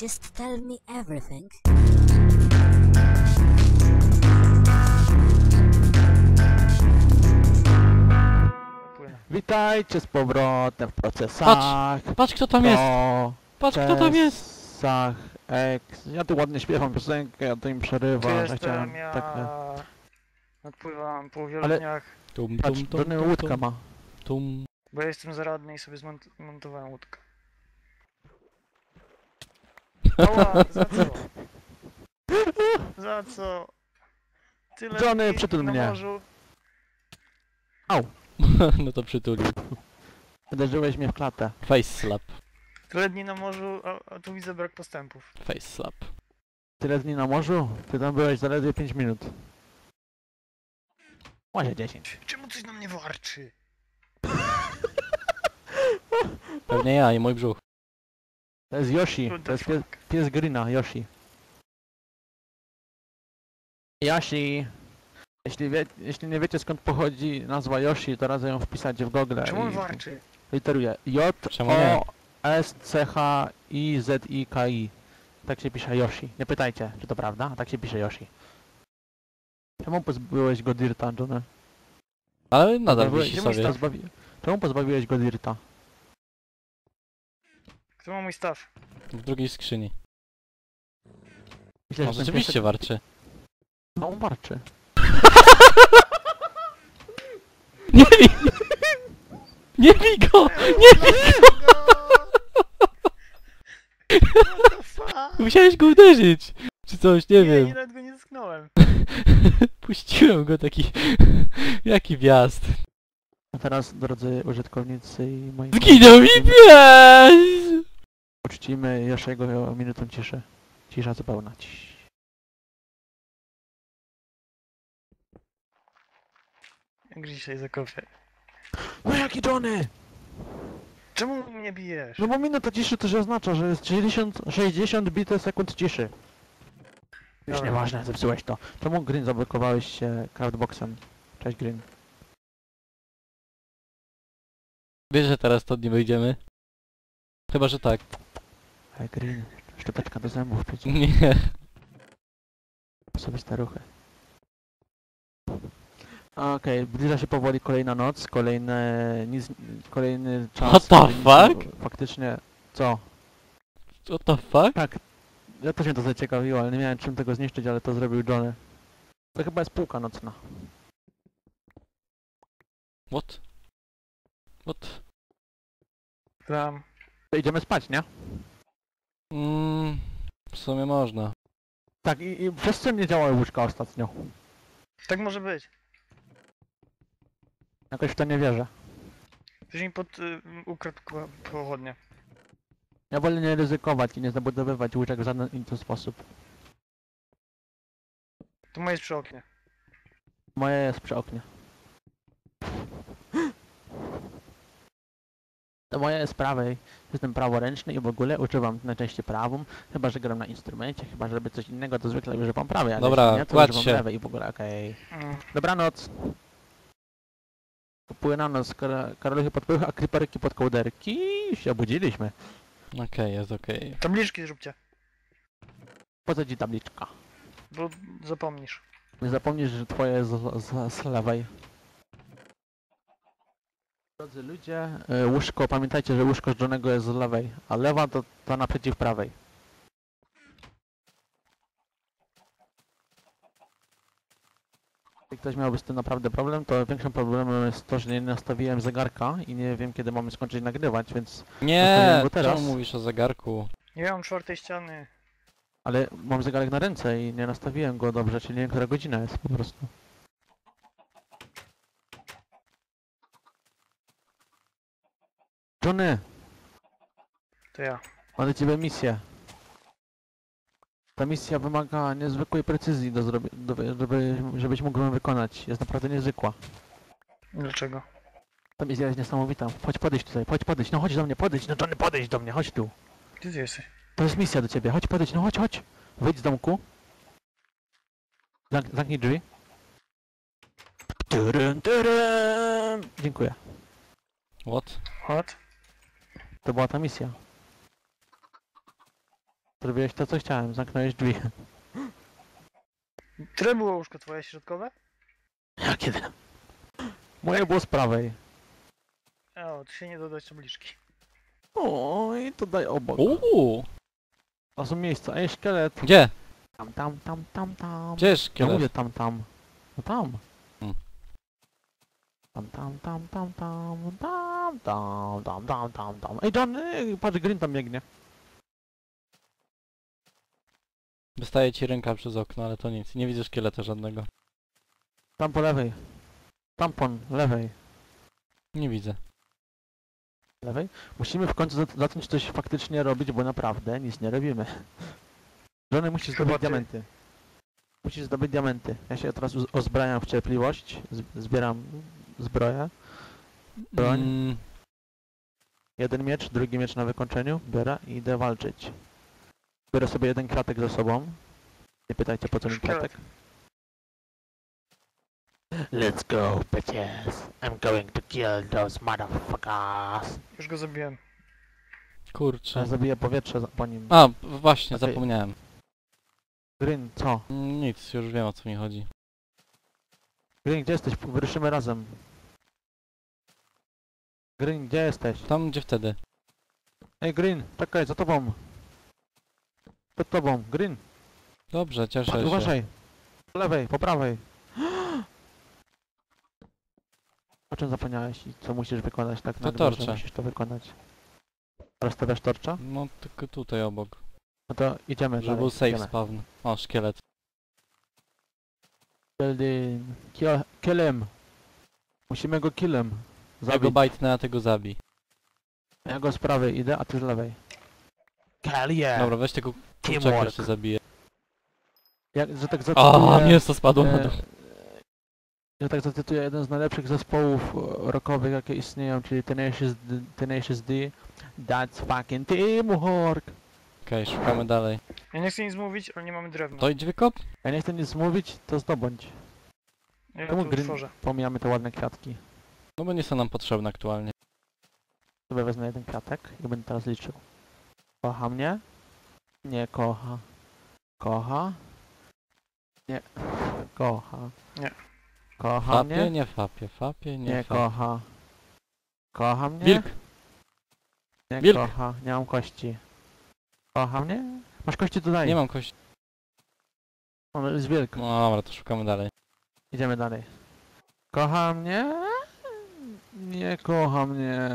Just tell me everything. Witajcie z powrotem w procesach. Patrz kto tam jest! Patrz kto tam jest! Procesach X. Ja tu ładnie śpiewam piosenkę, a ty im przerywasz. Ja chciałem ja... tak... Odpływam po Ale- wielodniach, Tum, Patrz, tum, tum, tum, łódkę tum, ma. tum. bo ja jestem zaradny i sobie zmontowałem łódkę. Ała, za co? Za co? Tyle Johnny, dni przytul na mnie. morzu. No to przytulił. Uderzyłeś mnie w klatę. Face slap. Tyle dni na morzu, a, a tu widzę brak postępów. Face slap. Tyle dni na morzu? Ty tam byłeś zaledwie 5 minut. Może 10. Czemu coś na mnie warczy? Pewnie ja i mój brzuch. To jest Yoshi. What To jest pies, pies Greena, Yoshi. Yoshi. Jeśli, wie, jeśli nie wiecie skąd pochodzi nazwa Yoshi, to radzę ją wpisać w Google. Czemu on i- warczy? Literuję J Czemu nie? O S C H I Z I K I. Tak się pisze Yoshi. Nie pytajcie, czy to prawda? Tak się pisze Yoshi. Czemu pozbyłeś go Dirta, Johnny? Ale nadal Pozbawiłeś- wisi czemu sobie. Pozbawi... Czemu pozbawiłeś go Dirta? Kto ma mój staw? W drugiej skrzyni. Myślę, No że ten rzeczywiście piesek- warczy. No on warczy. Nie bij! Nie bij go! Nie bij! What the fuck? Musiałeś go uderzyć! Czy coś, nie Nie, wiem. nie, nawet go nie dotknąłem. Puściłem go taki... Jaki wjazd. A teraz, drodzy użytkownicy i moi... Zginął mi pies! Uczcimy Yoshiego minutą ciszy. Cisza zupełna. Ciii. Jak dzisiaj zakopię. No jaki Johnny? Czemu mnie bijesz? No bo minuta ciszy to się oznacza, że jest 60, 60 bite sekund ciszy. Już Dobra. nieważne, zepsułeś to. Czemu Green zablokowałeś się craftboxem? Cześć Green. Wiesz, że teraz to nie wyjdziemy? Chyba, że tak. Ej Green, szczoteczka do zębów przecież. Nie. sobie staruchy. Okej, zbliża się powoli kolejna noc, kolejne... Nic, kolejny czas... What the który nic- fuck? Faktycznie... Co? What the fuck? Tak. Ja też mnie to zaciekawiło, ale nie miałem czym tego zniszczyć, ale to zrobił Johnny. To chyba jest półka nocna. What? What? Tam. To idziemy spać, nie? Mm, w sumie można. Tak, i, i przez co nie działały łóżka ostatnio? Tak może być. Jakoś w to nie wierzę. Ktoś mi pod... Y, ukradł ko- pochodnie. Ja wolę nie ryzykować i nie zabudowywać łóżek w żaden inny sposób. To moje jest przy oknie. Moje jest przy oknie. To moje jest prawej. Jestem praworęczny i w ogóle używam najczęściej prawą, chyba że gram na instrumencie, chyba że robię coś innego, to zwykle używam prawej, ale Dobra, jeśli nie, to kładź używam się. lewej i w ogóle, okej. Dobranoc. Popłynano z kar karolichy pod pyłach, a kryperki pod kołderki. się obudziliśmy. Okej, jest okej. Tabliczki zróbcie, Po co ci tabliczka? bo zapomnisz. Nie zapomnisz, że twoje jest z, z, z lewej. Drodzy ludzie, y, łóżko, pamiętajcie, że łóżko z Johnego jest z lewej, a lewa to ta naprzeciw prawej. Jeśli ktoś miałby z tym naprawdę problem, to większym problemem jest to, że nie nastawiłem zegarka i nie wiem kiedy mamy skończyć nagrywać, więc... Nie, go teraz. czemu mówisz o zegarku? Nie mam czwartej ściany. Ale mam zegarek na ręce i nie nastawiłem go dobrze, czyli nie wiem która godzina jest po prostu. Johnny, To ja. mam dla ciebie misję. Ta misja wymaga niezwykłej precyzji, do zrobi- do, żeby, żebyś mógł ją wykonać. Jest naprawdę niezwykła. Dlaczego? Ta misja jest niesamowita. Chodź podejść tutaj, chodź podejść, no chodź do mnie, podejdź, no Johnny podejdź do mnie, chodź tu. Gdzie ty jesteś? To jest misja do ciebie, chodź podejdź, no chodź, chodź. Wyjdź z domku. Zamk zamknij drzwi. Turun, turun. Dziękuję. What? What? To była ta misja. Zrobiłeś to, co chciałem, zamknąłeś drzwi. Które było łóżko twoje środkowe? Ja kiedy? Moje było z prawej. O, tu się nie dodać tabliczki. Oj, to daj obok. Uuu! A są miejsca. Ej, szkielet. Gdzie? Tam, tam, tam, tam, tam. Gdzie jest Ja szkielet? mówię tam, tam. No tam. Hmm. Tam, tam, tam, tam, tam, tam, tam, tam, tam, tam, tam. Ej, John, ej, patrz, Green tam biegnie. Wystaje ci ręka przez okno, ale to nic. Nie widzę szkieleta żadnego. Tam po lewej. Tampon, lewej. Nie widzę. Lewej? Musimy w końcu za- zacząć coś faktycznie robić, bo naprawdę nic nie robimy. Żony musisz Chyba zdobyć ty. diamenty. Musisz zdobyć diamenty. Ja się teraz uz- uzbrajam w cierpliwość. Z zbieram zbroję. Broń? Mm, Jeden miecz, drugi miecz na wykończeniu. Biorę i idę walczyć. Biorę sobie jeden kwiatek ze sobą. Nie pytajcie po co mi kwiatek. Let's go, bitches. I'm going to kill those motherfuckers. Już go zabiłem. kurczę. Ja zabiję powietrze za- po nim. A, właśnie, Okej. zapomniałem. Green, co? Mm, Nic, już wiem o co mi chodzi. Green, gdzie jesteś? Wyruszymy razem. Green, gdzie jesteś? Tam gdzie wtedy? Ej, Green, czekaj, za tobą. Przed tobą, Green. Dobrze, cieszę Patrz, się. uważaj. Po lewej, po prawej. O czym zapomniałeś i co musisz wykonać tak nagle, że torcze. musisz to wykonać? Rozstawiasz torcza? No tylko tutaj obok. No to idziemy Żeby dalej, był safe idziemy. spawn. O, szkielet. Kill, kill him. Musimy go killem. Go Zabić. bajtnę, a ty go zabij. Ja go z prawej idę, a ty z lewej. Hell yeah! Dobra, weź tego kurczaka Teamwork. jeszcze zabiję. Jak, że tak A, zacytuję, mięso spadło na e, dół. że tak zacytuję jeden z najlepszych zespołów e, rockowych jakie istnieją, czyli Tenacious D, Tenacious D. That's fucking teamwork! Okej, szukamy dalej. Ja nie chcę nic mówić, ale nie mamy drewna. To idź wykop? Ja nie chcę nic mówić, to zdobądź. Ja Czemu tu green- tworzę. Pomijamy te ładne kwiatki. No bo nie są nam potrzebne aktualnie. Sobie wezmę jeden kwiatek i będę teraz liczył. Kocha mnie? Nie kocha. Kocha? Nie. Kocha. Nie. Kocha Fapie, mnie? nie fapie, fapie, nie, Nie fapie. kocha. Kocha mnie? Wilk! Nie Wilk. kocha. Nie mam kości. Kocha mnie? Masz kości tutaj. Nie mam kości. On jest wilk. No dobra, to szukamy dalej. Idziemy dalej. Kocha mnie? Nie kocha mnie.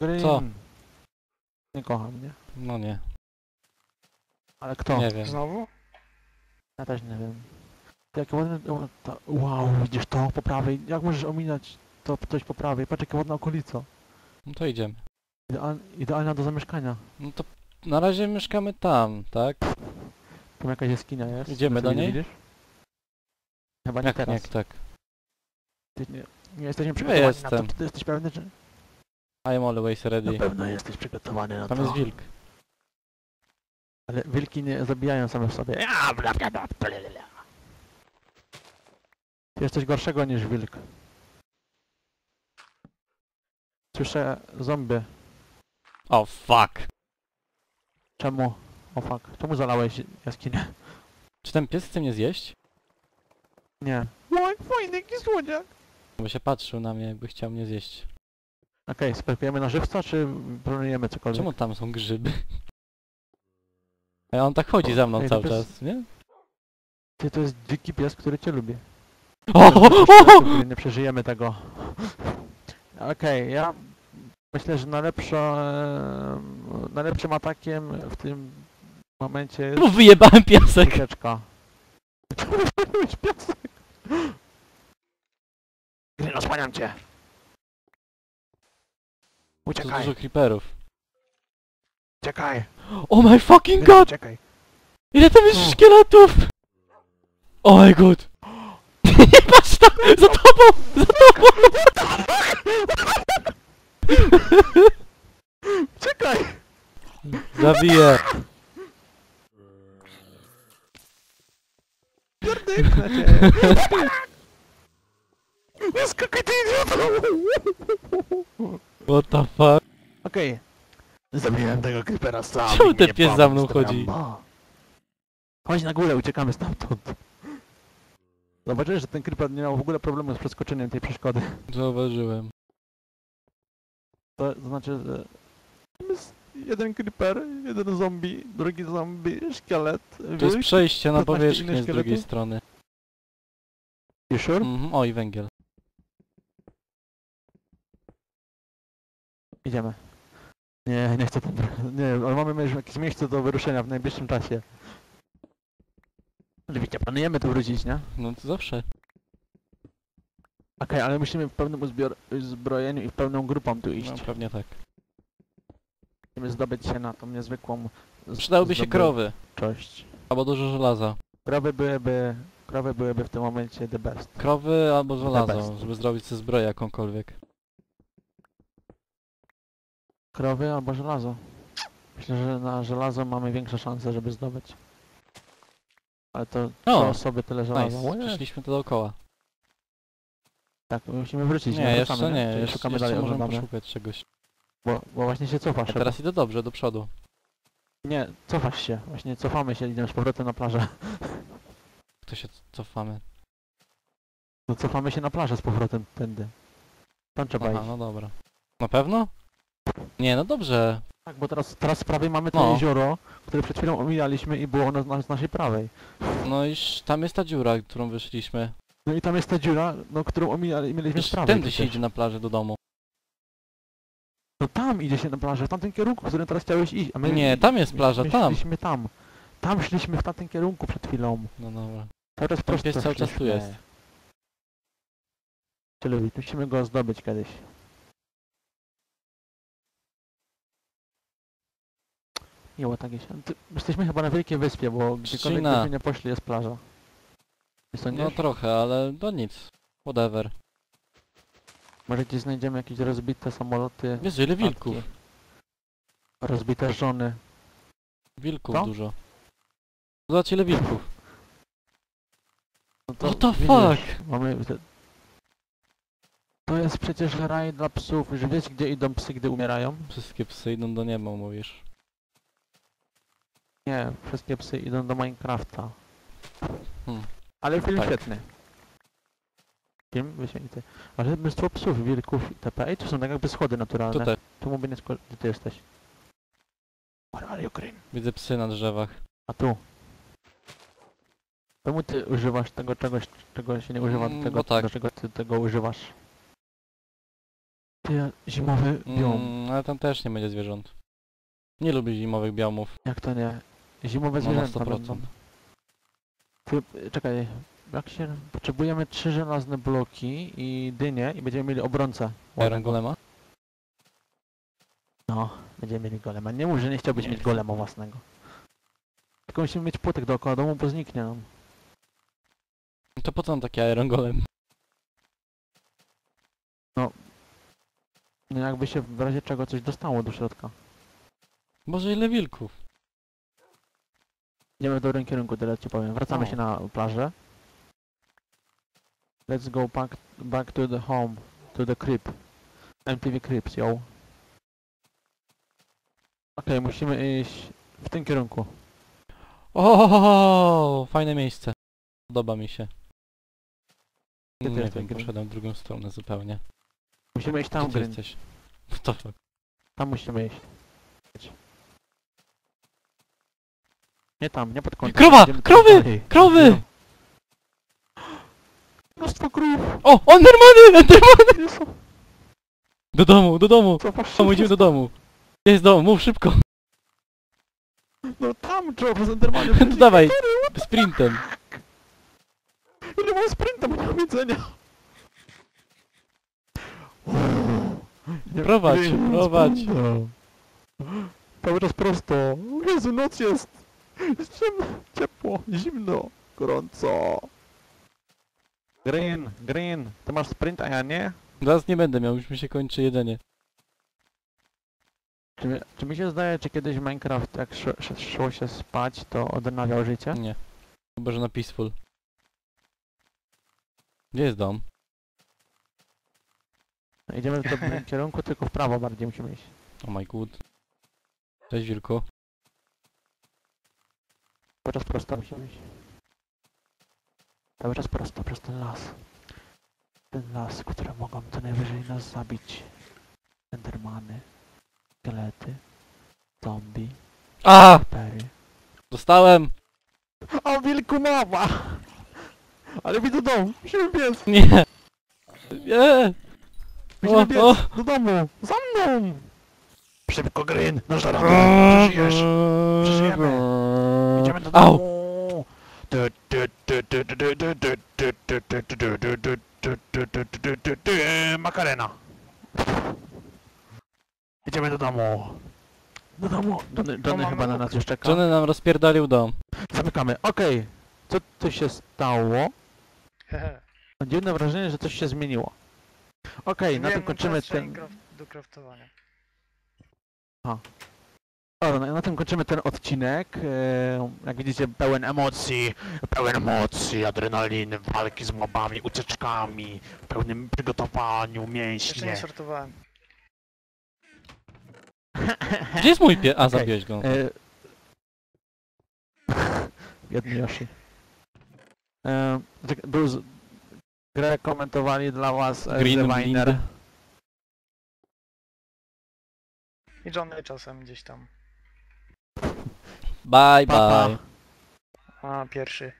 Green. Co? Nie kocha mnie. No nie, Ale kto? nie wiem. Znowu? Ja też nie wiem. Ty, Jakie ładne... o, ta- Wow, widzisz to po prawej? Jak możesz ominąć to coś po prawej? Patrz jakie ładna okolica. No to idziemy. Ideal, idealna do zamieszkania. No to na razie mieszkamy tam, tak? Tam jakaś jaskinia jest. Idziemy Ty do niej? Widzisz? Chyba nie Jak teraz. nie, tak. Ty nie, nie jesteśmy przygotowani na to. jestem. Czy ty jesteś pewny, że... I am always ready. Na pewno jesteś przygotowany na Tam to. jest wilk. Ale wilki nie zabijają same w sobie. Ty jesteś gorszego niż wilk. Słyszę zombie. O fuck! Czemu? O fuck. Czemu zalałeś jaskinię? Czy ten pies chce mnie zjeść? Nie. Oj, fajny jaki słodziak. Bo się patrzył na mnie, jakby chciał mnie zjeść. Okej, sklepujemy na żywca, czy planujemy cokolwiek? Czemu tam są grzyby? A on tak chodzi za mną Ej, to cały pies- czas, nie? Ty, to jest dziki pies, który cię lubi. O! Który nie przeżyjemy tego. Okej, ja myślę, że najlepsza, em, najlepszym atakiem w tym momencie jest Czemu wyjebałem piasek? ucieczka. Czemu wybrałeś piasek? Green, osłaniam cię. To Uciekaj, dużo creeperów. uciekaj. Oh my fucking god! uciekaj. Ile tam jest No. szkieletów? Oh my god! Nie patrz tam! Za tobą! Za tobą! Uciekaj! Zabiję! Pierdyknę cię. Skakaj ty idioto! What the fuck? Okej. Zabiłem tego creepera sam. Czemu i ten nie pies za mną chodzi? Rambo. Chodź na górę, uciekamy stamtąd. Zobaczyłeś, że ten creeper nie miał w ogóle problemu z przeskoczeniem tej przeszkody. Zauważyłem. To znaczy, że jest jeden creeper, jeden zombie, drugi zombie, szkielet. To jest przejście na 15 powierzchnię z drugiej strony. You sure? Mhm. O, i węgiel. Idziemy. Nie, nie chcę tam... Nie, ale mamy jakieś miejsce do wyruszenia w najbliższym czasie. Oczywiście planujemy tu wrócić, nie? No to zawsze. Okej, ale musimy w pełnym uzbrojeniu i w pełną grupą tu iść. No, pewnie tak. Musimy zdobyć się na tą niezwykłą z- Przydałyby się krowy. zdobyczność. Albo dużo żelaza. Krowy byłyby... Krowy byłyby w tym momencie the best. Krowy albo żelazo, best. żeby zrobić sobie zbroję jakąkolwiek. Krowy albo żelazo. Myślę, że na żelazo mamy większe szanse, żeby zdobyć. Ale to trzy O, osoby tyle żelaza. Nice, Ojej. przeszliśmy to dookoła. Tak, my musimy wrócić. Nie, wracamy, jeszcze nie, Czyli jeszcze, szukamy jeszcze dalej, możemy oglądamy. poszukać czegoś. Bo, bo właśnie się cofasz. Teraz idę dobrze, do przodu. Nie, cofasz się. Właśnie cofamy się, idziemy z powrotem na plażę. To się cofamy. No cofamy się na plażę z powrotem tędy. Tam trzeba Aha, iść. no dobra. Na pewno? Nie, no dobrze. Tak, bo teraz, teraz z prawej mamy to No. jezioro, które przed chwilą omijaliśmy i było na, na, z naszej prawej. No iż tam jest ta dziura, którą wyszliśmy. No i tam jest ta dziura, no, którą omijali, mieliśmy z Wiesz, prawej. tędy się przecież. idzie na plażę do domu. No tam idzie się na plażę, w tamtym kierunku, w którym teraz chciałeś iść. A my, Nie, tam jest plaża, my tam. szliśmy tam. Tam szliśmy w tamtym kierunku przed chwilą. No dobra. Cały czas Ten prosto cały czas tu szliśmy. jest. Czyli musimy go zdobyć kiedyś. Miło tak jest. Ty- Jesteśmy chyba na Wielkiej Wyspie, bo gdziekolwiek Trzcina. byśmy nie poszli jest plaża. Nie sądzisz? No trochę, ale no nic. Whatever. Może gdzieś znajdziemy jakieś rozbite samoloty, Jezu, ile wilków. statki, rozbite żony. Wilków Co? dużo. Zobacz ile wilków. No What the fuck? Mamy... te- To jest przecież raj dla psów. Że wiesz gdzie idą psy, gdy umierają? Wszystkie psy idą do nieba, mówisz. Nie, wszystkie psy idą do Minecrafta. Hmm. Ale film Tak. świetny. Film wyśmienity. Ale mnóstwo psów, wilków itp. Ej, tu są tak jakby schody naturalne. Tutaj. Tu mówię nie sko- Gdzie ty jesteś? Where are you? Widzę psy na drzewach. A tu. Czemu ty używasz tego czegoś, czego się nie używa, Mm, do tego, bo tak. dlaczego ty tego używasz? Ty, zimowy biom. Mm, ale tam też nie będzie zwierząt. Nie lubię zimowych biomów. Jak to nie? Zimowe No na zwierzęta 100%. będą. Ty, czekaj, jak się... Potrzebujemy trzy żelazne bloki i dynię i będziemy mieli obrońcę. Ładnego. Golema? No, będziemy mieli golema. Nie mów, że nie chciałbyś mieć golema własnego. Tylko musimy mieć płotek dookoła domu, bo zniknie nam. To po co nam taki Iron Golem? No jakby się w razie czego coś dostało do środka. Boże ile wilków. Idziemy w dobrym kierunku, tyle ci powiem. Wracamy O. się na plażę. Let's go back, back to the home, to the crib. MTV Cribs, yo. Okej, musimy iść w tym kierunku. O, fajne miejsce. Podoba mi się. ty Nie jesteś, wiem, poszedłem w drugą stronę zupełnie. Musimy iść tam, Gdzie ty Green. jesteś? What the fuck? Tam musimy iść. Nie tam, nie pod kątem. Krowa! Idziemy Krowy! dalej. Krowy! Krów! O! Endermany! Endermany! Jezu, Do domu, do domu! cofasz się Domu, idziemy do domu. Gdzie jest dom? Mów szybko. No tam, Joe, z Endermanem. To dawaj. Sprintem. Ile mam sprinta, bo nie mam jedzenia. Nie Prowadź, wiem, prowadź. sprinta. Cały czas prosto. Jezu, noc jest. Jest ciemno, ciepło, zimno, gorąco. Green, Green, ty masz sprint, a ja nie? Zaraz nie będę miał, już mi się kończy jedzenie. Czy, mi- czy mi się zdaje, czy kiedyś Minecraft, jak szło, szło się spać, to odnawiał życie? Nie. Chyba, że na peaceful. Gdzie jest dom? Idziemy w dobrym kierunku, tylko w prawo bardziej musimy iść. Oh my god. Cześć Wilku. Cały czas prosto musimy iść. Cały czas prosto, przez ten las. Ten las, które mogą co najwyżej nas zabić. Endermany, szkielety, zombie, A! pery. Dostałem! O, wilku mowa! Ale widzę dom! Musimy biec! Nie! Nie! Musimy O, biec! o. Do domu! Za mną! Szybko, Green! No zaraz! Przeżyjesz! Przeżyjemy. Idziemy do Au! Makarena! Idziemy do domu! Do domu! Johnny, Johnny chyba na nas już czeka. Johnny nam rozpierdalił dom. Zamykamy. Okej. Co tu się stało? Dziwne wrażenie, że coś się zmieniło. Okej, na Wiem, tym kończymy ten... do craftowania. Dobra, no na tym kończymy ten odcinek. E, Jak widzicie, pełen emocji, pełen emocji, adrenaliny, walki z mobami, ucieczkami, w pełnym przygotowaniu, Jeszcze mięśnie. nie sortowałem. Gdzie jest mój pie... A, zabiłeś go. E, Biedny Yoshi. E, Był z... Grę komentowali dla was e, Green. Blind. I Johnny czasem gdzieś tam. Bye, Pa, pa. bye. A, pierwszy.